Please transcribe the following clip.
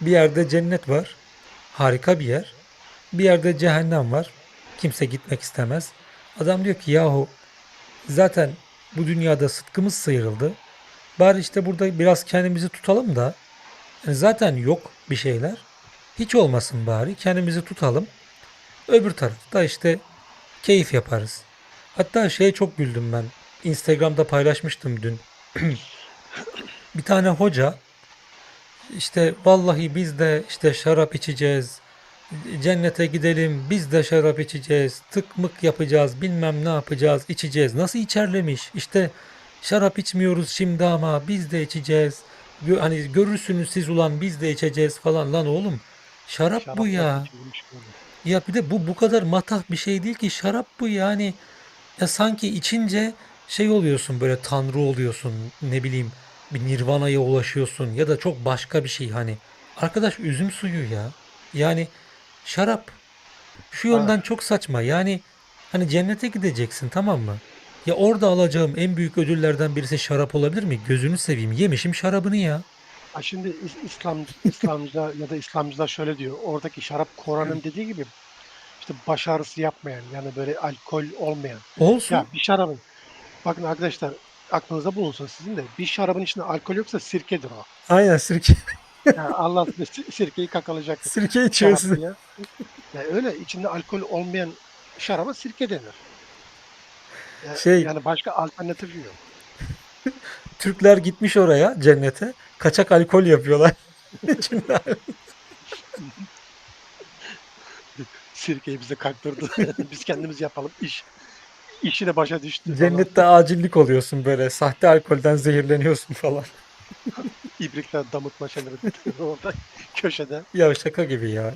Bir yerde cennet var. Harika bir yer. Bir yerde cehennem var. Kimse gitmek istemez. Adam diyor ki yahu zaten bu dünyada sıtkımız sıyrıldı. Bari işte burada biraz kendimizi tutalım da yani zaten yok bir şeyler. Hiç olmasın bari kendimizi tutalım. Öbür tarafta işte keyif yaparız. Hatta şeye çok güldüm ben. Instagram'da paylaşmıştım dün. bir tane hoca işte vallahi biz de işte şarap içeceğiz. Cennete gidelim biz de şarap içeceğiz. Tık mık yapacağız bilmem ne yapacağız içeceğiz. Nasıl içerlemiş işte şarap içmiyoruz şimdi ama biz de içeceğiz. Hani görürsünüz siz ulan biz de içeceğiz falan lan oğlum. Şarap, Şarap bu ya. Ya bir de bu bu kadar matah bir şey değil ki şarap bu yani. Ya sanki içince şey oluyorsun böyle tanrı oluyorsun ne bileyim bir nirvanaya ulaşıyorsun ya da çok başka bir şey hani. Arkadaş üzüm suyu ya. Yani şarap şu yönden çok saçma yani hani cennete gideceksin tamam mı? Ya orada alacağım en büyük ödüllerden birisi şarap olabilir mi? Gözünü seveyim yemişim şarabını ya. Ha şimdi İs- İslam İslamcılar ya da İslamcılar şöyle diyor. Oradaki şarap Koran'ın dediği gibi işte baş ağrısı yapmayan yani böyle alkol olmayan. Olsun. Ya bir şarabın bakın arkadaşlar aklınızda bulunsun sizin de bir şarabın içinde alkol yoksa sirkedir o. Aynen sirke, Yani Allah sir- sirkeyi kakalaacak. sirke içiyorsun. ya. Ya öyle içinde alkol olmayan şaraba sirke denir. Ya- Şey- yani başka alternatif yok. Türkler gitmiş oraya cennete. Kaçak alkol yapıyorlar. Sirkeyi bize kaktırdı. Biz kendimiz yapalım. İş işi de başa düştü. falan. Cennette acillik oluyorsun böyle. Sahte alkolden zehirleniyorsun falan. İbrikler damıtma şeyleri orada köşede. Ya şaka gibi ya.